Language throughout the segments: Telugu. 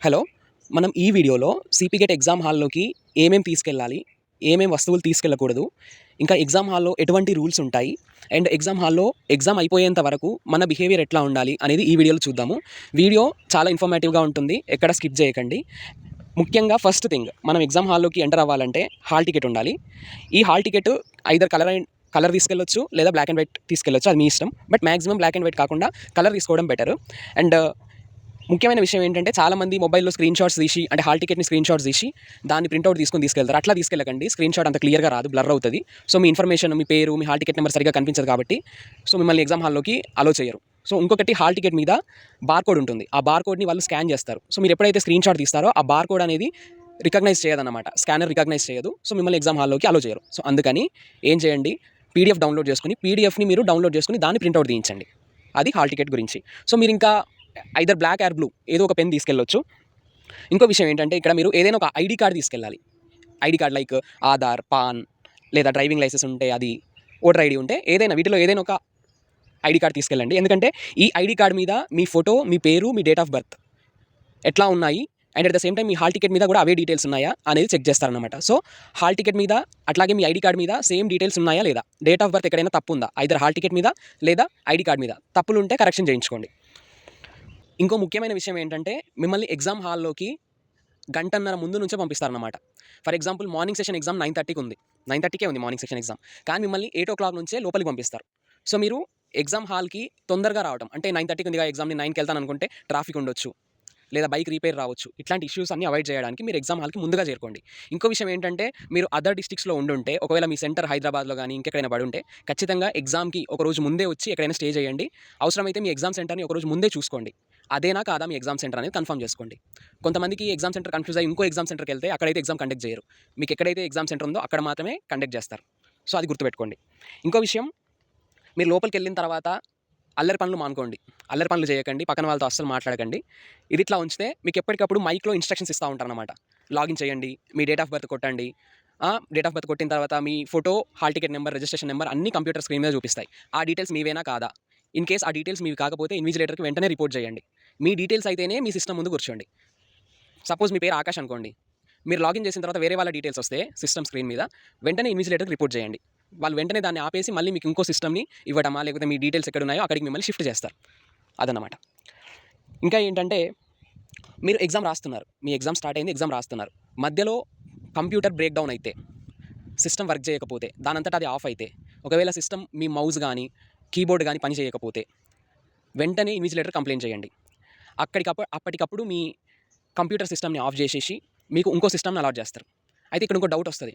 హలో మనం ఈ వీడియోలో సిపిగెట్ ఎగ్జామ్ హాల్లోకి ఏమేమి తీసుకెళ్ళాలి ఏమేమి వస్తువులు తీసుకెళ్ళకూడదు ఇంకా ఎగ్జామ్ హాల్లో ఎటువంటి రూల్స్ ఉంటాయి అండ్ ఎగ్జామ్ హాల్లో ఎగ్జామ్ అయిపోయేంత వరకు మన బిహేవియర్ ఎట్లా ఉండాలి అనేది ఈ వీడియోలో చూద్దాము. వీడియో చాలా ఇన్ఫర్మేటివ్గా ఉంటుంది ఎక్కడ స్కిప్ చేయకండి. ముఖ్యంగా ఫస్ట్ థింగ్ మనం ఎగ్జామ్ హాల్లోకి ఎంటర్ అవ్వాలంటే హాల్ టికెట్ ఉండాలి. ఈ hall ticket either colour and colour తీసుకెళ్ళొచ్చు లేదా బ్లాక్ అండ్ వైట్ తీసుకెళ్ళొచ్చు అది మీ ఇష్టం. But maximum black and white కాకుండా కలర్ తీసుకోవడం బెటర్ అండ్ ముఖ్యమైన విషయం ఏంటంటే చాలామంది మొబైల్లో స్క్రీన్ షాట్స్ తీసి అంటే హాల్ టికెట్ని స్క్రీన్ షాట్స్ తీసి దాన్ని ప్రింట్అవుట్ తీసుకొని తీసుకెళ్తారు. అట్లా తీసుకెళ్ళకండి. స్క్రీన్ షాట్ అంత క్లియర్గా రాదు బ్లర్ అవుతుంది. సో మీ ఇన్ఫర్మేషన్ మీ పేరు మీ హాల్ టికెట్ నెంబర్ సరిగా కనిపించదు కాబట్టి సో మిమ్మల్ని ఎగ్జామ్ హాల్లోకి అలో చేయరు. సో ఇంకొకటి హాల్ టికెట్ మీద బార్ కోడ్ ఉంటుంది. ఆ బార్కోడ్ని వాళ్ళు స్కాన్ చేస్తారు. సో మీరు ఎప్పుడైతే స్క్రీన్ షాట్ తీస్తారో ఆ బార్కోడ్ అనేది రికగ్నైజ్ చేయదన్నమాట. స్కానర్ రికగ్నైజ్ చేయదు. సో మిమ్మల్ని ఎగ్జామ్ హాల్లోకి అలో చేయరు. సో అందుకని ఏం చేయండి? పీడిఎఫ్ డౌన్లోడ్ చేసుకుని పీడిఎఫ్ని మీరు డౌన్లోడ్ చేసుకుని దాన్ని ప్రింట్అవుట్ తీయించండి. అది హాల్ టికెట్ గురించి. సో మీరు ఇంకా ఐదర్ బ్లాక్ ఆర్ బ్లూ ఏదో ఒక పెన్ తీసుకెళ్ళొచ్చు. ఇంకో విషయం ఏంటంటే ఇక్కడ మీరు ఏదైనా ఒక ఐడి కార్డ్ తీసుకెళ్ళాలి. ID card like Aadhaar PAN లేదా డ్రైవింగ్ లైసెన్స్ ఉంటే అది ఓటర్ ఐడి ఉంటే ఏదైనా వీటిలో ఏదైనా ఒక ఐడి కార్డ్ తీసుకెళ్ళండి. ఎందుకంటే ఈ ఐడి కార్డ్ మీద మీ ఫోటో మీ పేరు మీ డేట్ ఆఫ్ బర్త్ ఎట్లా ఉన్నాయి and at the same time me hall ticket మీద కూడా అవే డీటెయిల్స్ ఉన్నాయా అనేది చెక్ చేస్తారనమాట సో హాల్ టికెట్ మీద అట్లాగే మీ ఐడి కార్డ్ మీద సేమ్ డీటెయిల్స్ ఉన్నాయా లేదా? డేట్ ఆఫ్ బర్త్ ఎక్కడైనా తప్పు ఉందా ఐదర్ హాల్ టికెట్ మీద లేదా ఐడి కార్డ్ మీద. తప్పులు ఉంటే కరెక్షన్ చేయించుకోండి. ఇంకో ముఖ్యమైన విషయం ఏంటంటే మిమ్మల్ని ఎగ్జామ్ హాల్లోకి గంటన్నర ముందు నుంచే పంపిస్తారన్నమాట. For example morning session exam nine థర్టీకి ఉంది. నైన్ థర్టీకే ఉంది మార్నింగ్ సెషన్ ఎగ్జామ్ కానీ మిమ్మల్ని ఎయిట్ ఓ క్లాక్ నుంచే లోపలికి పంపిస్తారు. సో మీరు ఎగ్జామ్ హాల్కి తొందరగా రావడం అంటే నైన్ థర్టీకి ఉంది ఎగ్జామ్ని నైన్కి వెళ్తాను అనుకుంటే ట్రాఫిక్ ఉండొచ్చు. లేదా బైక్ రిపేర్ రావచ్చు. ఇట్లాంటి ఇష్యూస్ అన్ని అవాయిడ్ చేయడానికి మీరు ఎగ్జామ్ హాల్కి ముందుగా చేరుకోండి. ఇంకో విషయం ఏంటంటే మీరు అదర్ డిస్ట్రిక్ట్స్లో ఉండుంటే ఒకవేళ మీ సెంటర్ హైదరాబాద్లో కానీ ఇంకెక్కడైనా పడి ఉంటే ఖచ్చితంగా ఎగ్జామ్కి ఒక రోజు ముందే వచ్చి ఎక్కడైనా స్టే చేయండి. అవసరమైతే మీ ఎగ్జామ్ సెంటర్ని ఒక రోజు ముందే చూసుకోండి. అదేనా కాదా మీ ఎగ్జామ్ సెంటర్ అనేది కన్ఫర్మ్ చేసుకోండి. కొంతమందికి ఎగ్జామ్ సెంటర్ కన్ఫ్యూజ్ అయ్యి ఇంకో ఎగ్జామ్ సెంటర్కి వెళ్తే అక్కడైతే ఎగ్జామ్ కండక్ట్ చేయరు. మీకు ఎక్కడైతే ఎగ్జామ్ సెంటర్ ఉందో అక్కడ మాత్రమే కండక్ట్ చేస్తారు. సో అది గుర్తుపెట్టుకోండి. ఇంకో విషయం మీరు లోపలికి వెళ్ళిన తర్వాత అల్లరి పనులు మానుకోండి. అల్లరి పనులు చేయకండి పక్కన వాళ్ళతో అస్సలు మాట్లాడకండి. ఇది ఇట్లా ఉంచితే మీకు ఎప్పటికప్పుడు మైక్లో ఇన్స్ట్రక్షన్స్ ఇస్తూ ఉంటారన్నమాట. లాగిన్ చేయండి మీ డేట్ ఆఫ్ బర్త్ కొట్టండి. డేట్ ఆఫ్ బర్త్ కొట్టిన తర్వాత మీ photo hall ticket number registration number అన్ని కంప్యూటర్ స్క్రీన్ మీద చూపిస్తాయి. ఆ డీటెయిల్స్ మీవేనా కాదా? ఇన్ కేస్ ఆ డీటెయిల్స్ మీవి కాకపోతే ఇన్విజిలేటర్కి వెంటనే రిపోర్ట్ చేయండి. మీ డీటెయిల్స్ అయితేనే మీ సిస్టమ్ ముందు కూర్చోండి. సపోజ్ మీ పేరు ఆకాష్ అనుకోండి. మీరు లాగిన్ చేసిన తర్వాత వేరే వాళ్ళ డీటెయిల్స్ వస్తే సిస్టమ్ స్క్రీన్ మీద వెంటనే ఇన్విజిలేటర్కి రిపోర్ట్ చేయండి. వాళ్ళు వెంటనే దాన్ని ఆపేసి మళ్ళీ మీకు ఇంకో సిస్టమ్ని ఇవ్వడమా లేకపోతే మీ డీటెయిల్స్ ఎక్కడ ఉన్నాయో అక్కడికి మిమ్మల్ని షిఫ్ట్ చేస్తారు. అదనమాట ఇంకా ఏంటంటే మీరు ఎగ్జామ్ రాస్తున్నారు. మీ ఎగ్జామ్ స్టార్ట్ అయింది ఎగ్జామ్ రాస్తున్నారు. మధ్యలో కంప్యూటర్ బ్రేక్ డౌన్ అయితే సిస్టమ్ వర్క్ చేయకపోతే దానంతటా అది ఆఫ్ అయితే ఒకవేళ సిస్టమ్ మీ మౌస్ కానీ కీబోర్డ్ కానీ పని చేయకపోతే వెంటనే ఇన్విజిలేటర్ కంప్లైంట్ చేయండి. అక్కడికప్పుడు అప్పటికప్పుడు మీ కంప్యూటర్ సిస్టమ్ని ఆఫ్ చేసేసి మీకు ఇంకో సిస్టమ్ని అలాట్ చేస్తారు. అయితే ఇక్కడ ఇంకో డౌట్ వస్తుంది.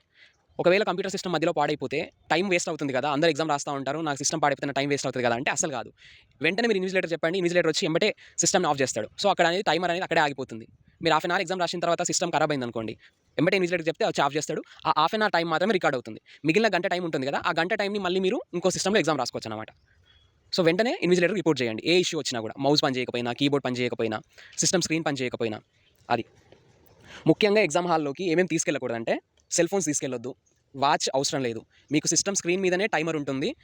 ఒకవేళ కంప్యూటర్ సిస్టమ్ మధ్యలో పాడైపోతే టైం వేస్ట్ అవుతుంది కదా అందరూ ఎగ్జామ్ రాస్తూ ఉంటారు నాకు సిస్టమ్ పాడైపోతే టైం వేస్ట్ అవుతుంది కదా అంటే అసలు కాదు. వెంటనే మీరు ఇన్విజిలేటర్ చెప్పండి ఇన్విజిలేటర్ వచ్చి ఎంబటే సిస్టమ్ని ఆఫ్ చేస్తాడు. సో అక్కడ అనేది టైమర్ అనేది అక్కడే ఆగిపోతుంది. మీరు హాఫ్ అన్ అవర్ ఎగ్జామ్ రాసిన తర్వాత సిస్టమ్ ఖరాబ్ అయింది అనుకోండి ఎంబటే ఇన్విజిలేటర్ చెప్తే వచ్చి ఆఫ్ చేస్తాడు. ఆ హాఫ్ అన్ అవర్ టైం మాత్రమే రికార్డ్ అవుతుంది. మిగిలిన గంట టైం ఉంటుంది కదా ఆ గంట టైంని మళ్ళీ మీరు ఇంకో సిస్టమ్లో ఎగ్జామ్ రాసుకోవచ్చు అనమాట సో వెంటనే ఇన్విజిలేటర్ రిపోర్ట్ చేయండి. ఏ ఇష్యూ వచ్చినా కూడా. మౌస్ పని చేయకపోయినా కీబోర్డ్ పని చేయకపోయినా సిస్టమ్ స్క్రీన్ పని చేయకపోయినా అది. ముఖ్యంగా ఎగ్జామ్ హాల్లోకి ఏమేమి తీసుకెళ్ళకూడదంటే సెల్ ఫోన్స్ తీసుకెళ్ళొద్దు. వాచ్ అవసరం లేదు. మీకు సిస్టమ్ స్క్రీన్ మీదనే టైమర్ ఉంటుంది.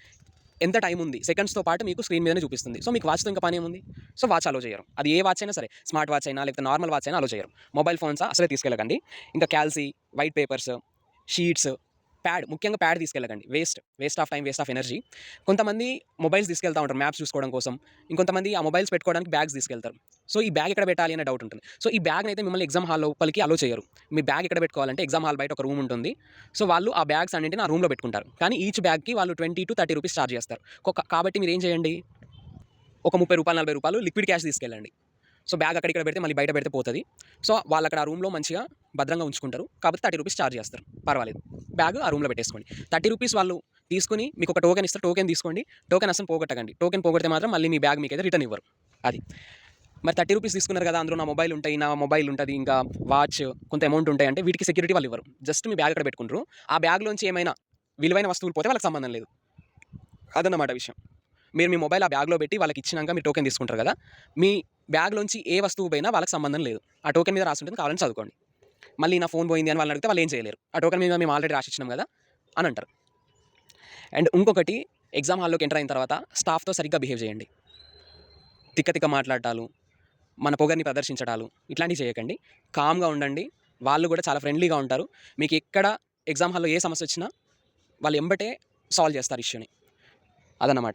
ఎంత టైం ఉంది? సెకండ్స్తో పాటు మీకు స్క్రీన్ మీదనే చూపిస్తుంది. సో మీకు వాచ్తో ఇంకా పని ఏముంది? సో వాచ్ అలో చేయరు. అది ఏ వాచ్ అయినా సరే స్మార్ట్ వాచ్ అయినా లేకపోతే నార్మల్ వాచ్ అయినా అలో చేయరు. మొబైల్ ఫోన్స్ అసలే తీసుకెళ్ళకండి. ఇంకా calci white papers sheets pad ముఖ్యంగా pad తీసుకెళ్ళకండి. Waste waste of time waste of energy. కొంతమంది మొబైల్స్ తీసుకెళ్తా ఉంటారు మ్యాప్స్ చూసుకోవడం కోసం. ఇంకొంతమంది ఆ మొబైల్స్ పెట్టుకోవడానికి బ్యాగ్స్ తీసుకెళ్తారు. సో ఈ బ్యాగ్ ఎక్కడ పెట్టాలి అనే డౌట్ ఉంటుంది. సో ఈ బ్యాగ్ అయితే మిమ్మల్ని ఎగ్జామ్ హాల్ లోపలికి అలో చేయరు. మీ బ్యాగ్ ఎక్కడ పెట్టుకోవాలంటే ఎగ్జామ్ హాల్ బయట ఒక రూమ్ ఉంటుంది. సో వాళ్ళు ఆ బ్యాగ్స్ అన్నింటిని ఆ రూమ్లో పెట్టుకుంటారు. కానీ ఈచ్ బ్యాగ్కి వాళ్ళు twenty to thirty rupees charge చేస్తారు. ఒక- కాబట్టి మీరు ఏం చేయండి? ఒక ముప్పై రూపాయలు నలభై రూపాయలు లిక్విడ్ క్యాష్ తీసుకెళ్ళండి. సో బ్యాగ్ అక్కడ ఇక్కడ పెడితే మళ్ళీ బయట పెడితే పోతుంది. సో వాళ్ళు అక్కడ ఆ రూమ్లో మంచిగా భద్రంగా ఉంచుకుంటారు. కాబట్టి థర్టీ రూపీస్ ఛార్జ్ చేస్తారు. పర్వాలేదు. బ్యాగ్ ఆ రూమ్లో పెట్టేసుకోండి. థర్టీ రూపీస్ వాళ్ళు తీసుకుని మీకు ఒక టోకెన్ ఇస్తారు. టోకెన్ తీసుకోండి. టోకెన్ అసలు పోగొట్టకండి. టోకెన్ పోగొడితే మాత్రం మళ్ళీ మీ బ్యాగ్ మీకు అయితే రిటర్న్ ఇవ్వరు. అది. మరి థర్టీ రూపీస్ తీసుకున్నారు కదా అందులో నా మొబైల్ ఉంటాయి నా మొబైల్ ఉంటుంది ఇంకా వాచ్ కొంత అమౌంట్ ఉంటాయి అంటే వీటికి సెక్యూరిటీ వాళ్ళు ఇవ్వరు. జస్ట్ మీ బ్యాగ్ అక్కడ పెట్టుకుంటారు. ఆ బ్యాగ్లోంచి ఏమైనా విలువైన వస్తువులు పోతే వాళ్ళకి సంబంధం లేదు. అదన్నమాట విషయం. మీరు మీ మొబైల్ ఆ బ్యాగ్లో పెట్టి వాళ్ళకి ఇచ్చినాక మీరు టోకెన్ తీసుకుంటారు కదా మీ బ్యాగ్లోంచి ఏ వస్తువు పోయినా వాళ్ళకి సంబంధం లేదు. ఆ టోకెన్ మీద రాసి ఉంటుంది కావాలని చదువుకోండి. మళ్ళీ నా ఫోన్ పోయింది అని వాళ్ళని అడిగితే వాళ్ళు ఏం చేయలేరు. ఆ టోకెన్ మీద మేము ఆల్రెడీ రాసిచ్చినాం కదా అని అంటారు. అండ్ ఇంకొకటి ఎగ్జామ్ హాల్లోకి ఎంటర్ అయిన తర్వాత స్టాఫ్తో సరిగ్గా బిహేవ్ చేయండి. తిక్క తిక్క మాట్లాడటాలు మన పొగర్ని ప్రదర్శించడాలు ఇట్లాంటివి చేయకండి. కామ్గా ఉండండి. వాళ్ళు కూడా చాలా ఫ్రెండ్లీగా ఉంటారు. మీకు ఎక్కడ ఎగ్జామ్ హాల్లో ఏ సమస్య వచ్చినా వాళ్ళు ఎంబటే సాల్వ్ చేస్తారు ఇష్యూని. అదన్నమాట.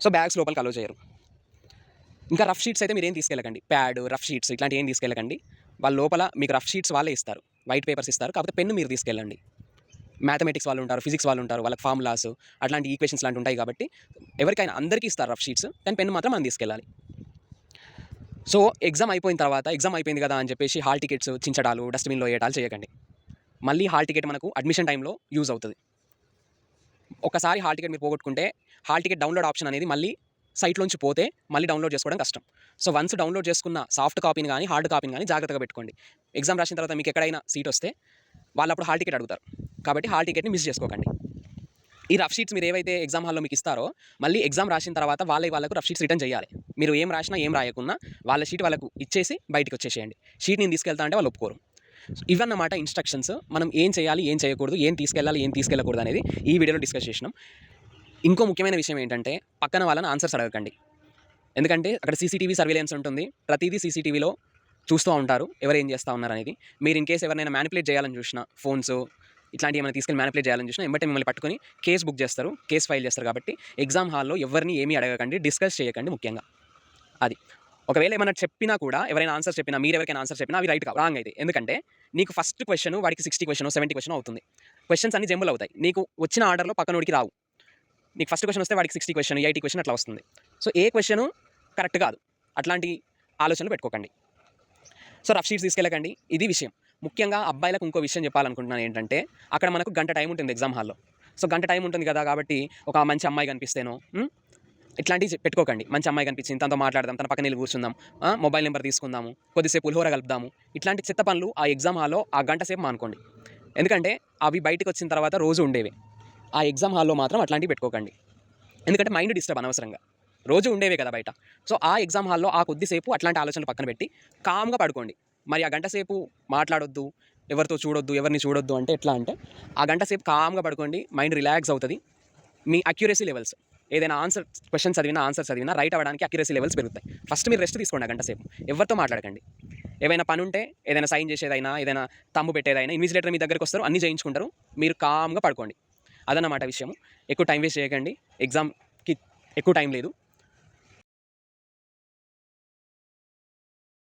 సో బ్యాగ్స్ లోపలికి అలో చేయరు. ఇంకా రఫ్ షీట్స్ అయితే మీరు ఏం తీసుకెళ్ళకండి. ప్యాడ్ రఫ్ షీట్స్ ఇట్లాంటివి ఏం తీసుకెళ్ళకండి. వాళ్ళ లోపల మీకు రఫ్ షీట్స్ వాళ్ళే ఇస్తారు. వైట్ పేపర్స్ ఇస్తారు. కాకపోతే పెన్ను మీరు తీసుకెళ్ళండి. మ్యాథమెటిక్స్ వాళ్ళు ఉంటారు ఫిజిక్స్ వాళ్ళు ఉంటారు వాళ్ళకి ఫార్ములాస్ అట్లాంటి ఈక్వేషన్స్ లాంటి ఉంటాయి కాబట్టి ఎవరికైనా అందరికీ ఇస్తారు రఫ్ షీట్స్. కానీ పెన్ను మాత్రం మనం తీసుకెళ్ళాలి. సో ఎగ్జామ్ అయిపోయిన తర్వాత ఎగ్జామ్ అయిపోయింది కదా అని చెప్పేసి హాల్ టికెట్స్ చించడాలు డస్ట్బిన్లో వేయటాలు చేయకండి. మళ్ళీ హాల్ టికెట్ మనకు అడ్మిషన్ టైంలో యూజ్ అవుతుంది. ఒకసారి హాల్ టికెట్ మీరు పోగొట్టుకుంటే హాల్ టికెట్ డౌన్లోడ్ ఆప్షన్ అనేది మళ్ళీ సైట్లోంచి పోతే మళ్ళీ డౌన్లోడ్ చేసుకోవడం కష్టం. సో వన్స్ డౌన్లోడ్ చేసుకున్న సాఫ్ట్ కాపీని కానీ హార్డ్ కాపీని కానీ జాగ్రత్తగా పెట్టుకోండి. ఎగ్జామ్ రాసిన తర్వాత మీకు ఎక్కడైనా సీట్ వస్తే వాళ్ళు అప్పుడు హాల్ టికెట్ అడుగుతారు. కాబట్టి హాల్ టికెట్ని మిస్ చేసుకోకండి. ఈ రఫ్ షీట్స్ మీరు ఏవైతే ఎగ్జామ్ హాల్లో మీకు ఇస్తారో మళ్ళీ ఎగ్జామ్ రాసిన తర్వాత వాళ్ళకి వాళ్ళకు రఫ్ షీట్స్ రిటర్న్ చేయాలి. మీరు ఏం రాసినా ఏం రాయకున్నా వాళ్ళ షీట్ వాళ్ళకు ఇచ్చేసి బయటికి వచ్చేసేయండి. షీట్ నేను తీసుకెళ్తా అంటే వాళ్ళు ఒప్పుకోరు. ఇవన్నమాట ఇన్స్ట్రక్షన్స్. మనం ఏం చేయాలి ఏం చేయకూడదు ఏం తీసుకెళ్ళాలి ఏం తీసుకెళ్ళకూడదు అనేది ఈ వీడియోలో డిస్కస్ చేసినాం. ఇంకో ముఖ్యమైన విషయం ఏంటంటే పక్కన వాళ్ళని ఆన్సర్స్ అడగకండి. ఎందుకంటే అక్కడ సీసీటీవీ సర్వేలెన్స్ ఉంటుంది. ప్రతిదీ సీసీటీవీలో చూస్తూ ఉంటారు. ఎవరు ఏం చేస్తూ ఉన్నారు అనేది. మీరు ఇన్ కేసు ఎవరైనా మ్యానిపులేట్ చేయాలని చూసినా ఫోన్స్ ఇట్లాంటి ఏమైనా తీసుకెళ్ళి మ్యానిపులేట్ చేయాలని చూసినా ఎంబటే మిమ్మల్ని పట్టుకొని కేసు బుక్ చేస్తారు. కేసు ఫైల్ చేస్తారు కాబట్టి ఎగ్జామ్ హాల్లో ఎవరిని ఏమీ అడగకండి డిస్కస్ చేయకండి ముఖ్యంగా. అది. ఒకవేళ ఏమైనా చెప్పినా కూడా ఎవరైనా ఆన్సర్ చెప్పినా మీరు ఎవరికైనా ఆన్సర్ చెప్పినా అవి రైట్ రాంగ్ అయితే. ఎందుకంటే నీకు ఫస్ట్ క్వశ్చన్ వాడికి సిక్స్టీ క్వశ్చన్ సెవెంటీ క్వశ్చన్ అవుతుంది. క్వశ్చన్స్ అన్ని జంబుల్ అవుతాయి. నీకు వచ్చిన ఆర్డర్లో పక్కనోడికి రావు. నీకు ఫస్ట్ క్వశ్చన్ వస్తే వాడికి సిక్స్టీ క్వశ్చన్ ఎయిటీ క్వశ్చన్ అట్లా వస్తుంది. సో ఏ క్వశ్చన్ కరెక్ట్ కాదు. అట్లాంటి ఆలోచనలు పెట్టుకోకండి. సో రఫ్ షీట్స్ తీసుకెళ్ళకండి. ఇది విషయం. ముఖ్యంగా అబ్బాయిలకు ఇంకో విషయం చెప్పాలనుకుంటున్నాను ఏంటంటే అక్కడ మనకు గంట టైం ఉంటుంది ఎగ్జామ్ హాల్లో. సో గంట టైం ఉంటుంది కదా కాబట్టి ఒక మంచి అమ్మాయి కనిపిస్తేనో ఇట్లాంటివి పెట్టుకోకండి. మంచి అమ్మాయి కనిపించింది తనతో మాట్లాడదాం తన పక్కన వెళ్ళి కూర్చుందాం మొబైల్ నెంబర్ తీసుకుందాము కొద్దిసేపు పులిహోర కలుపుదాము. ఇట్లాంటి చెత్త పనులు ఆ ఎగ్జామ్ హాల్లో ఆ గంట సేపు మానుకోండి. ఎందుకంటే అవి బయటకు వచ్చిన తర్వాత రోజు ఉండేవి. ఆ ఎగ్జామ్ హాల్లో మాత్రం అట్లాంటివి పెట్టుకోకండి. ఎందుకంటే మైండ్ డిస్టర్బ్ అనవసరంగా. రోజు ఉండేవే కదా బయట. సో ఆ ఎగ్జామ్ హాల్లో ఆ కొద్దిసేపు అట్లాంటి ఆలోచనలు పక్కన పెట్టి కామ్గా పడుకోండి. మరి ఆ గంట సేపు మాట్లాడొద్దు ఎవరితో చూడొద్దు ఎవరిని చూడొద్దు అంటే ఎట్లా అంటే ఆ గంట సేపు కామ్గా పడుకోండి మైండ్ రిలాక్స్ అవుతుంది. మీ అక్యురసీ లెవెల్స్ ఏదైనా ఆన్సర్ క్వశ్చన్ చదివినా ఆన్సర్ చదివినా రైట్ అవ్వడానికి అక్యురసీ లెవెల్స్ పెరుగుతాయి. ఫస్ట్ మీరు రెస్ట్ తీసుకోండి ఆ గంట సేపు. ఎవరితో మాట్లాడకండి. ఏమైనా పని ఉంటే ఏదైనా సైన్ చేసేదైనా ఏదైనా తమ్ము పెట్టేదైనా ఇన్విజిలేటర్ మీ దగ్గరికి వస్తారు అన్ని చేయించుకుంటారు. మీరు కామ్గా పడుకోండి. అదన్నమాట విషయం ఎక్కువ టైం వేస్ట్ చేయకండి. ఎగ్జామ్కి ఎక్కువ టైం లేదు.